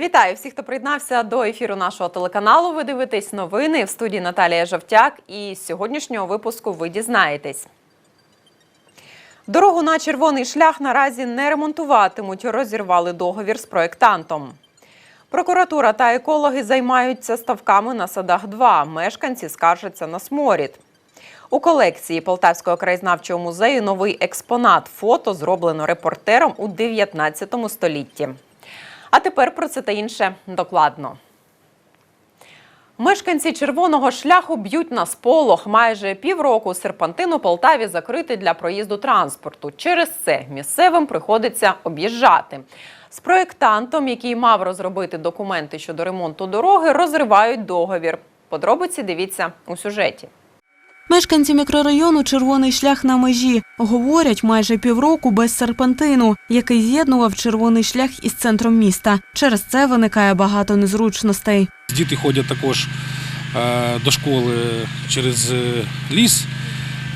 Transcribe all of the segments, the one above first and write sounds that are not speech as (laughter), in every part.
Вітаю всіх, хто приєднався до ефіру нашого телеканалу. Ви дивитесь новини в студії Наталія Жовтяк. І з сьогоднішнього випуску ви дізнаєтесь. Дорогу на червоний шлях наразі не ремонтуватимуть. Розірвали договір з проєктантом. Прокуратура та екологи займаються ставками на садах 2 Мешканці скаржаться на сморід. У колекції Полтавського краєзнавчого музею новий експонат. Фото зроблено репортером у 19 столітті. А тепер про це та інше докладно. Мешканці червоного шляху б'ють на сполох. Майже півроку серпантин у Полтаві закритий для проїзду транспорту. Через це місцевим приходиться об'їжджати. З проєктантом, який мав розробити документи щодо ремонту дороги, розривають договір. Подробиці дивіться у сюжеті. Мешканці мікрорайону Червоний шлях на межі говорять майже півроку без серпантину, який з'єднував червоний шлях із центром міста. Через це виникає багато незручностей. Діти ходять також е, до школи через е, ліс,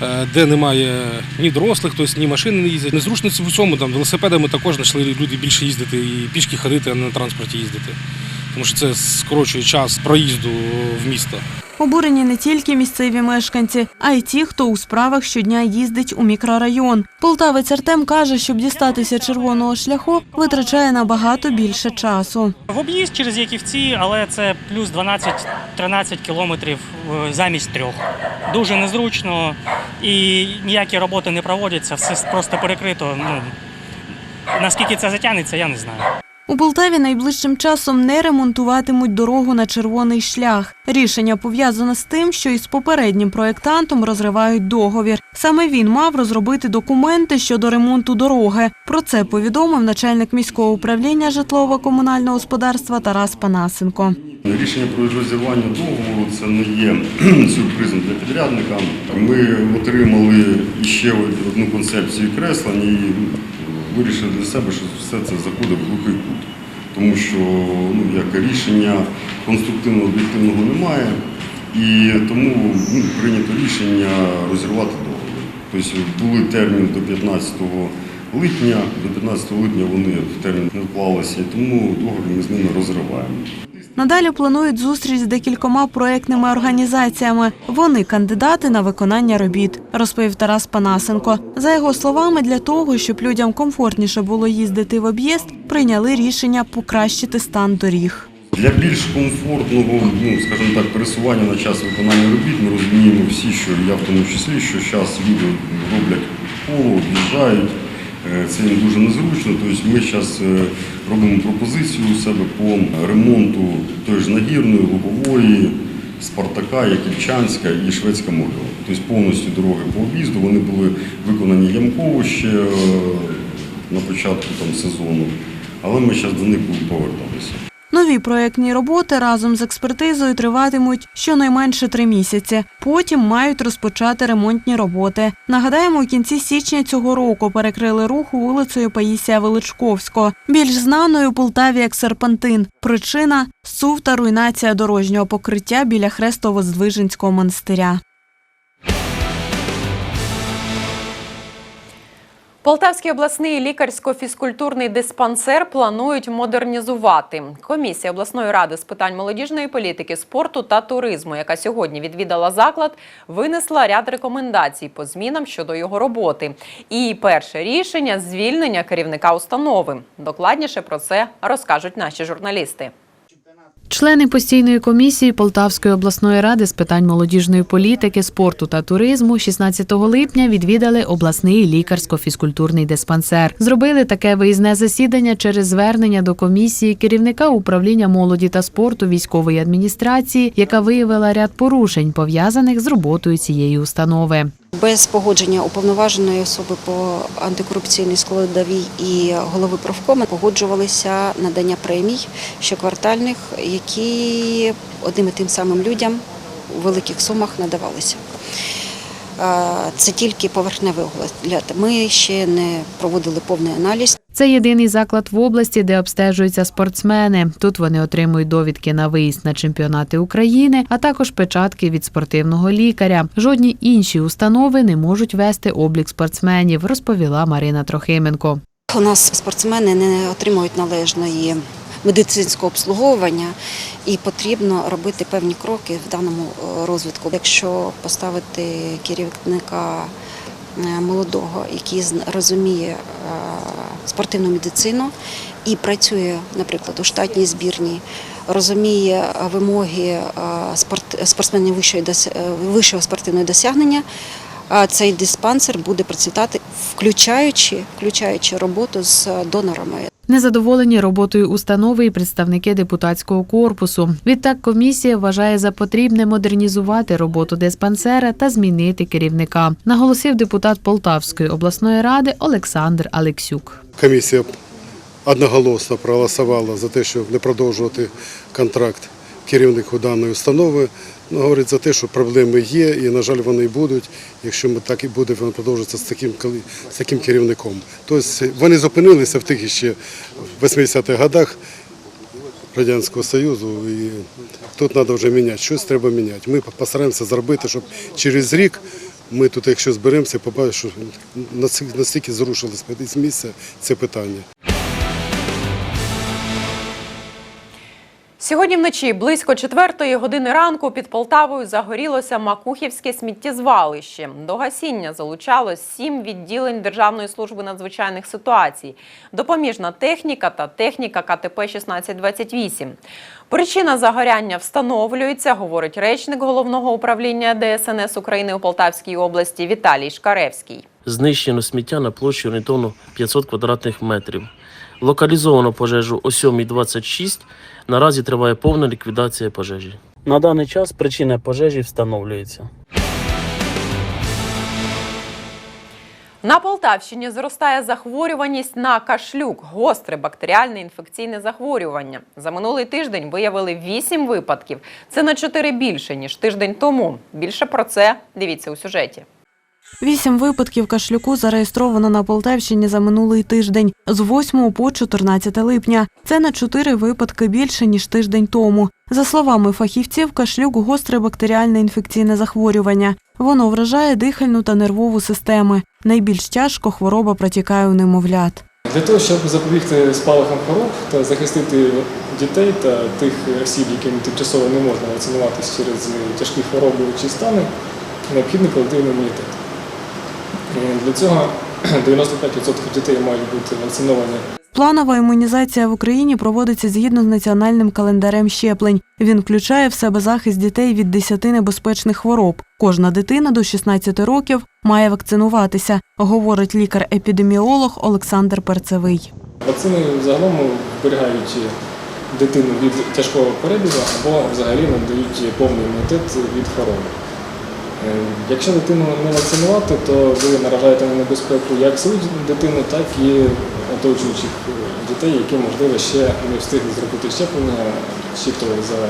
е, де немає ні дорослих, тобто ні машини не їздять. Незручності в усьому там велосипедами також знайшли люди більше їздити і пішки ходити, а не на транспорті їздити. Тому що це скорочує час проїзду в місто. Обурені не тільки місцеві мешканці, а й ті, хто у справах щодня їздить у мікрорайон. Полтавець Артем каже, щоб дістатися червоного шляху, витрачає набагато більше часу. В об'їзд через Яківці, але це плюс 12-13 кілометрів е, замість трьох. Дуже незручно і ніякі роботи не проводяться, все просто перекрито. Ну, наскільки це затягнеться, я не знаю. У Полтаві найближчим часом не ремонтуватимуть дорогу на червоний шлях. Рішення пов'язане з тим, що із попереднім проєктантом розривають договір. Саме він мав розробити документи щодо ремонту дороги. Про це повідомив начальник міського управління житлово-комунального господарства Тарас Панасенко. Рішення про розірвання договору це не є (clears throat) сюрпризом для підрядника. Ми отримали ще одну концепцію креслення і вирішили для себе, що все це заходить в глухий кут. Тому що ну, як рішення конструктивного об'єктивного немає, і тому ну, прийнято рішення розірвати договір. Тобто були термін до 15 липня, до 15 липня вони в термін не вклалися, і тому договір ми з ними розриваємо. Надалі планують зустріч з декількома проектними організаціями. Вони кандидати на виконання робіт, розповів Тарас Панасенко. За його словами, для того, щоб людям комфортніше було їздити в об'їзд, прийняли рішення покращити стан доріг. Для більш комфортного, ну скажімо так, пересування на час виконання робіт ми розуміємо всі, що я в тому числі, що зараз люди роблять коло, об'їжджають. Е, Це їм дуже незручно. Тобто ми зараз робимо пропозицію у себе по ремонту тої ж нагірної, лугової, Спартака, Яківчанська і Шведська Могила. Тобто повністю дороги по об'їзду вони були виконані ямково ще е, на початку там, сезону, але ми зараз до них будемо повертатися. Нові проектні роботи разом з експертизою триватимуть щонайменше три місяці. Потім мають розпочати ремонтні роботи. Нагадаємо, у кінці січня цього року перекрили рух вулицею Паїсія Величковського, більш знаною Полтаві як Серпантин. Причина сув та руйнація дорожнього покриття біля Хрестово-Здвиженського монастиря. Полтавський обласний лікарсько-фізкультурний диспансер планують модернізувати. Комісія обласної ради з питань молодіжної політики, спорту та туризму, яка сьогодні відвідала заклад, винесла ряд рекомендацій по змінам щодо його роботи. І перше рішення звільнення керівника установи. Докладніше про це розкажуть наші журналісти. Члени постійної комісії Полтавської обласної ради з питань молодіжної політики, спорту та туризму 16 липня відвідали обласний лікарсько-фізкультурний диспансер. Зробили таке виїзне засідання через звернення до комісії керівника управління молоді та спорту військової адміністрації, яка виявила ряд порушень пов'язаних з роботою цієї установи. Без погодження уповноваженої особи по антикорупційній складовій і голови профкоми погоджувалися надання премій щоквартальних, які одним і тим самим людям у великих сумах надавалися. Е, Це тільки поверхневий огляд. Ми ще не проводили повний аналіз. Це єдиний заклад в області, де обстежуються спортсмени. Тут вони отримують довідки на виїзд на чемпіонати України, а також печатки від спортивного лікаря. Жодні інші установи не можуть вести облік спортсменів, розповіла Марина Трохименко. У нас спортсмени не отримують належної медицинського обслуговування, і потрібно робити певні кроки в даному е, розвитку. Якщо поставити керівника е, молодого, який розуміє е, спортивну медицину і працює, наприклад, у штатній збірній, розуміє вимоги спортсменів вищого спортивного досягнення. Цей диспансер буде процвітати, включаючи, включаючи роботу з донорами. Незадоволені роботою установи і представники депутатського корпусу. Відтак комісія вважає за потрібне модернізувати роботу диспансера та змінити керівника, наголосив депутат Полтавської обласної ради Олександр Алексюк. Комісія одноголосно проголосувала за те, щоб не продовжувати контракт керівнику даної установи. Ну, говорить за те, що проблеми є, і, на жаль, вони будуть, якщо ми так і буде воно з таким, з таким керівником. Тобто вони зупинилися в тих ще 80-х годах Радянського Союзу, і тут треба вже міняти. Щось треба міняти. Ми постараємося зробити, щоб через рік ми тут, якщо зберемося, побачимо, що настільки зрушилось з місця це питання. Сьогодні вночі близько четвертої години ранку під Полтавою загорілося Макухівське сміттєзвалище. До гасіння залучалось сім відділень Державної служби надзвичайних ситуацій, допоміжна техніка та техніка КТП 1628. Причина загоряння встановлюється, говорить речник головного управління ДСНС України у Полтавській області Віталій Шкаревський. Знищено сміття на площі орієнтовно 500 квадратних метрів. Локалізовано пожежу о 7.26. Наразі триває повна ліквідація пожежі. На даний час причина пожежі встановлюється. На Полтавщині зростає захворюваність на кашлюк, гостре бактеріальне інфекційне захворювання. За минулий тиждень виявили 8 випадків. Це на 4 більше ніж тиждень тому. Більше про це дивіться у сюжеті. Вісім випадків кашлюку зареєстровано на Полтавщині за минулий тиждень з 8 по 14 липня. Це на 4 випадки більше ніж тиждень тому. За словами фахівців, кашлюк гостре бактеріальне інфекційне захворювання. Воно вражає дихальну та нервову системи. Найбільш тяжко хвороба протікає у немовлят. Для того, щоб запобігти спалахам хвороб та захистити дітей та тих осіб, яким тимчасово не можна вакцинуватися через тяжкі хвороби чи стани, необхідний колективний імунітет. Е, Для цього (clears throat) 95% дітей мають бути вакциновані Планова імунізація в Україні проводиться згідно з національним календарем щеплень. Він включає в себе захист дітей від 10 небезпечних хвороб. Кожна дитина до 16 років має вакцинуватися, говорить лікар-епідеміолог Олександр Перцевий. Вакцини загалом вберігають дитину від тяжкого перебігу або взагалі надають повний імунітет від хвороби. Е, Якщо дитину не вакцинувати, то ви наражаєте на небезпеку як свою дитину, так і оточуючих дітей, які, можливо, ще не встигли зробити щеплення, чи то за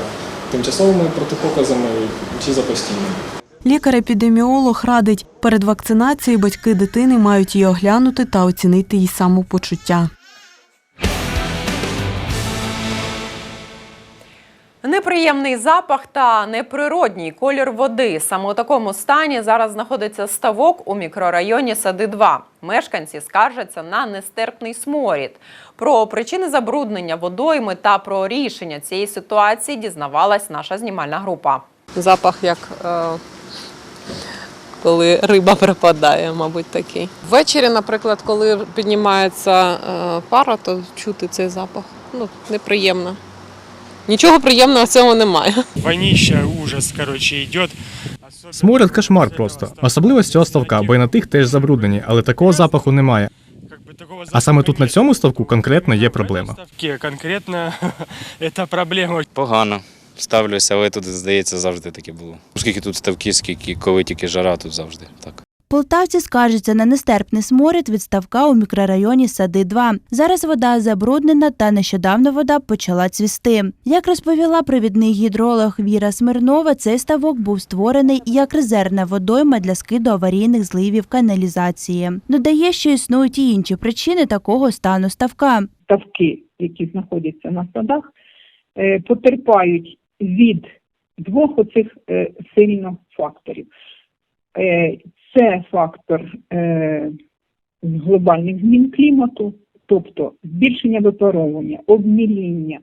тимчасовими протипоказами, чи за постійними. Лікар-епідеміолог радить, перед вакцинацією батьки дитини мають її оглянути та оцінити її самопочуття. Неприємний запах та неприродній колір води. Саме у такому стані зараз знаходиться ставок у мікрорайоні Сади 2. Мешканці скаржаться на нестерпний сморід. Про причини забруднення водойми та про рішення цієї ситуації дізнавалась наша знімальна група. Запах як е, коли риба пропадає, мабуть, такий. Ввечері, наприклад, коли піднімається е, пара, то чути цей запах. Ну, неприємно. Нічого приємного в цьому немає. Вонища, ужас, короче, идет. Сморід кошмар просто. Особливо з цього ставка, бо й на тих теж забруднені, але такого запаху немає. А саме тут на цьому ставку конкретно є проблема. Конкретно (laughs) это проблема. Погано. Ставлюся, але тут, здається, завжди таке було. Скільки тут ставки, скільки коли тільки жара, тут завжди так. Полтавці скаржаться на нестерпний сморід від ставка у мікрорайоні Сади 2. Зараз вода забруднена та нещодавно вода почала цвісти. Як розповіла провідний гідролог Віра Смирнова, цей ставок був створений як резервна водойма для скиду аварійних зливів каналізації. Додає, що існують і інші причини такого стану ставка. ставки, які знаходяться на садах, е, потерпають від двох оцих е, сильно факторів. Це фактор е, глобальних змін клімату, тобто збільшення випаровування, обміління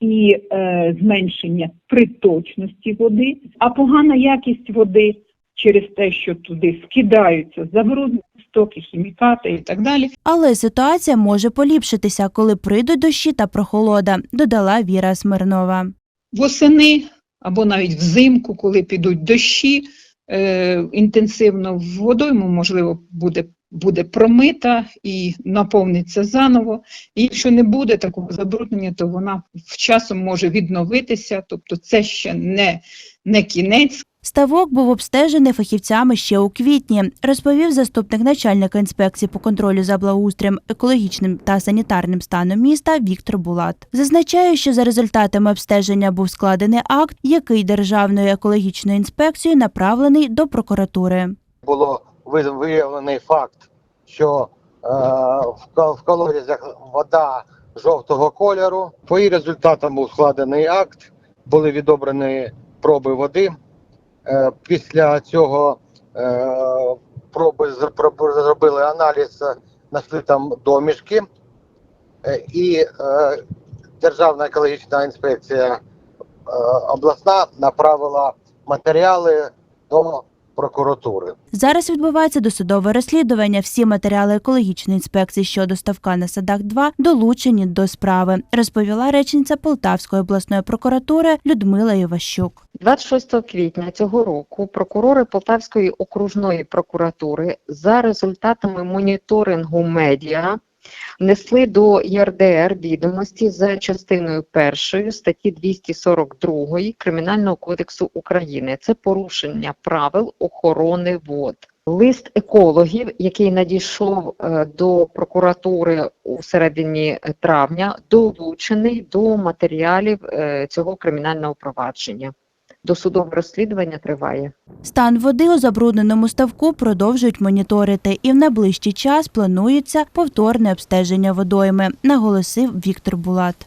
і е, зменшення приточності води, а погана якість води через те, що туди скидаються забруднені стоки, хімікати і так далі. Але ситуація може поліпшитися, коли прийдуть дощі та прохолода, додала Віра Смирнова. восени або навіть взимку, коли підуть дощі, е, інтенсивно водойму, можливо, буде, буде промита і наповниться заново. І якщо не буде такого забруднення, то вона в часом може відновитися, тобто це ще не, не кінець. Ставок був обстежений фахівцями ще у квітні, розповів заступник начальника інспекції по контролю за благоустроєм, екологічним та санітарним станом міста Віктор Булат. Зазначає, що за результатами обстеження був складений акт, який Державною екологічною інспекцією направлений до прокуратури. було ви- виявлений факт, що е, в колодязях вода жовтого кольору. По її результатам був складений акт, були відобрані проби води. Е, після цього е, проби зробили аналіз, знайшли там домішки. Е, і Державна екологічна інспекція обласна направила матеріали до прокуратури. Зараз відбувається досудове розслідування. Всі матеріали екологічної інспекції щодо ставка на садах 2 долучені до справи, розповіла речниця Полтавської обласної прокуратури Людмила Іващук. 26 квітня цього року прокурори Полтавської окружної прокуратури за результатами моніторингу медіа внесли до ЄРДР відомості за частиною першої статті 242 Кримінального кодексу України. Це порушення правил охорони вод. Лист екологів, який надійшов е, до прокуратури у середині травня, долучений до матеріалів е, цього кримінального провадження. Досудове розслідування триває. Стан води у забрудненому ставку продовжують моніторити, і в найближчий час планується повторне обстеження водойми, наголосив Віктор Булат.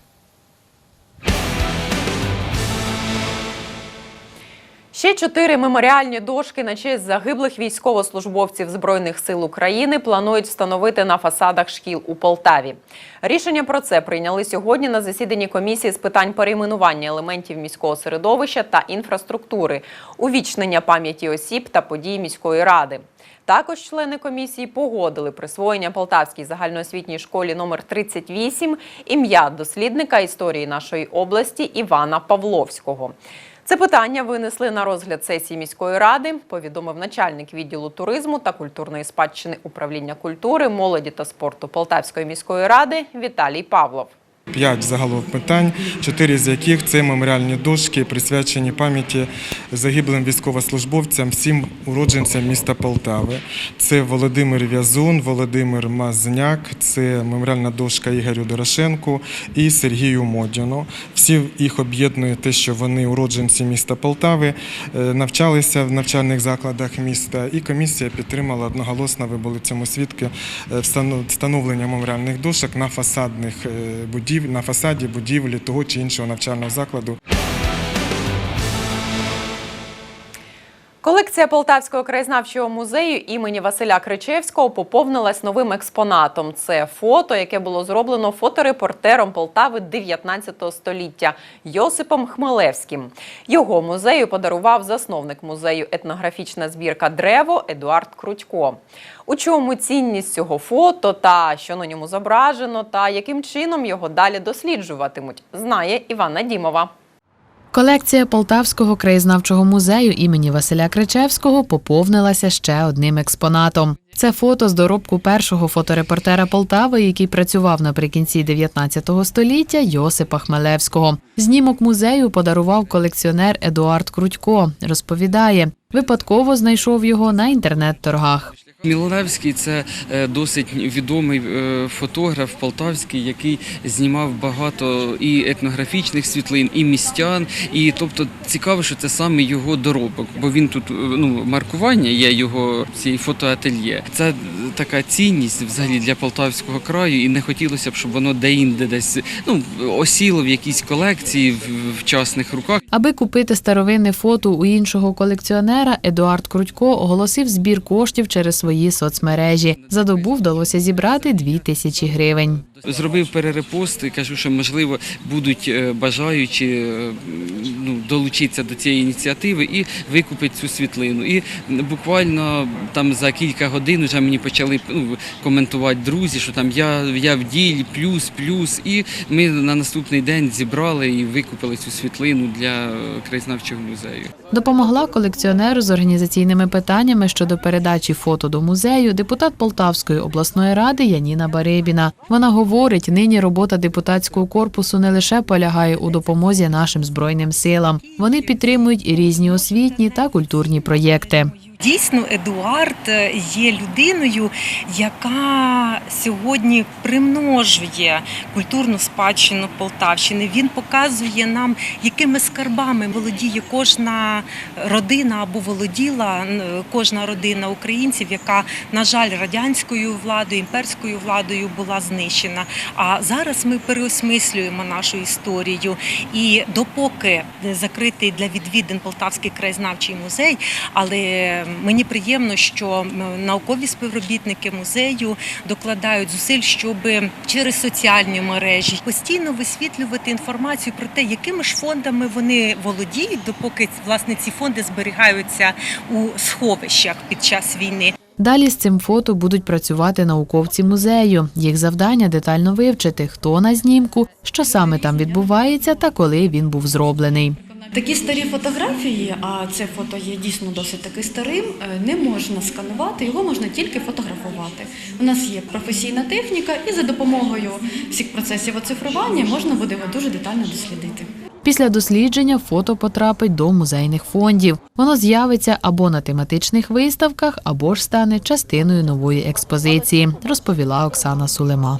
Ще чотири меморіальні дошки на честь загиблих військовослужбовців Збройних сил України планують встановити на фасадах шкіл у Полтаві. Рішення про це прийняли сьогодні на засіданні комісії з питань перейменування елементів міського середовища та інфраструктури, увічнення пам'яті осіб та подій міської ради. Також члени комісії погодили присвоєння Полтавській загальноосвітній школі номер 38 ім'я дослідника історії нашої області Івана Павловського. Це питання винесли на розгляд сесії міської ради, повідомив начальник відділу туризму та культурної спадщини управління культури, молоді та спорту Полтавської міської ради Віталій Павлов. П'ять загалом питань, чотири з яких це меморіальні дошки, присвячені пам'яті загиблим військовослужбовцям, всім уродженцям міста Полтави. Це Володимир В'язун, Володимир Мазняк, це меморіальна дошка Ігорю Дорошенку і Сергію Модіну. Всі їх об'єднує те, що вони уродженці міста Полтави, е, навчалися в навчальних закладах міста, і комісія підтримала одноголосно, ви були цьому свідки, е, встановлення меморіальних дошок на фасадних е, будів, на фасаді будівлі того чи іншого навчального закладу. Колекція Полтавського краєзнавчого музею імені Василя Кричевського поповнилась новим експонатом. Це фото, яке було зроблено фоторепортером Полтави 19 століття Йосипом Хмелевським. Його музею подарував засновник музею етнографічна збірка Древо Едуард Крутько. У чому цінність цього фото та що на ньому зображено, та яким чином його далі досліджуватимуть, знає Івана Дімова. Колекція Полтавського краєзнавчого музею імені Василя Кричевського поповнилася ще одним експонатом. Це фото з доробку першого фоторепортера Полтави, який працював наприкінці 19 століття Йосипа Хмелевського. Знімок музею подарував колекціонер Едуард Крутько. Розповідає, випадково знайшов його на інтернет-торгах. Міланевський це е, досить відомий е, фотограф полтавський, який знімав багато і етнографічних світлин, і містян. І тобто цікаво, що це саме його доробок, бо він тут е, ну маркування є його цієї фотоательє. Це така цінність взагалі для полтавського краю, і не хотілося б, щоб воно деінде десь ну осіло в якійсь колекції в вчасних руках. Аби купити старовинне фото у іншого колекціонера, Едуард Крутько оголосив збір коштів через свої соцмережі. За добу вдалося зібрати дві тисячі гривень. Зробив перерепост і кажу, що можливо будуть е, бажаючі е, ну, долучитися до цієї ініціативи і викупити цю світлину. І буквально там за кілька годин вже мені почали ну, коментувати друзі, що там я, я в ділі, плюс, плюс. І ми на наступний день зібрали і викупили цю світлину для е, краєзнавчого музею. Допомогла колекціонеру з організаційними питаннями щодо передачі фото до музею депутат Полтавської обласної ради Яніна Барибіна. Вона говорить, нині робота депутатського корпусу не лише полягає у допомозі нашим збройним силам. Вони підтримують і різні освітні та культурні проєкти. Дійсно, Едуард є людиною, яка сьогодні примножує культурну спадщину Полтавщини. Він показує нам, якими скарбами володіє кожна родина або володіла кожна родина українців, яка, на жаль, радянською владою, імперською владою була знищена. А зараз ми переосмислюємо нашу історію. І допоки закритий для відвідин Полтавський краєзнавчий музей, але мені приємно, що наукові співробітники музею докладають зусиль, щоб через соціальні мережі постійно висвітлювати інформацію про те, якими ж фондами вони володіють, допоки власне ці фонди зберігаються у сховищах під час війни. Далі з цим фото будуть працювати науковці музею. Їх завдання детально вивчити, хто на знімку, що саме там відбувається та коли він був зроблений. Такі старі фотографії, а це фото є дійсно досить таки старим, е, не можна сканувати, його можна тільки фотографувати. У нас є професійна техніка, і за допомогою всіх процесів оцифрування можна буде його дуже детально дослідити. Після дослідження фото потрапить до музейних фондів. Воно з'явиться або на тематичних виставках, або ж стане частиною нової експозиції, розповіла Оксана Сулема.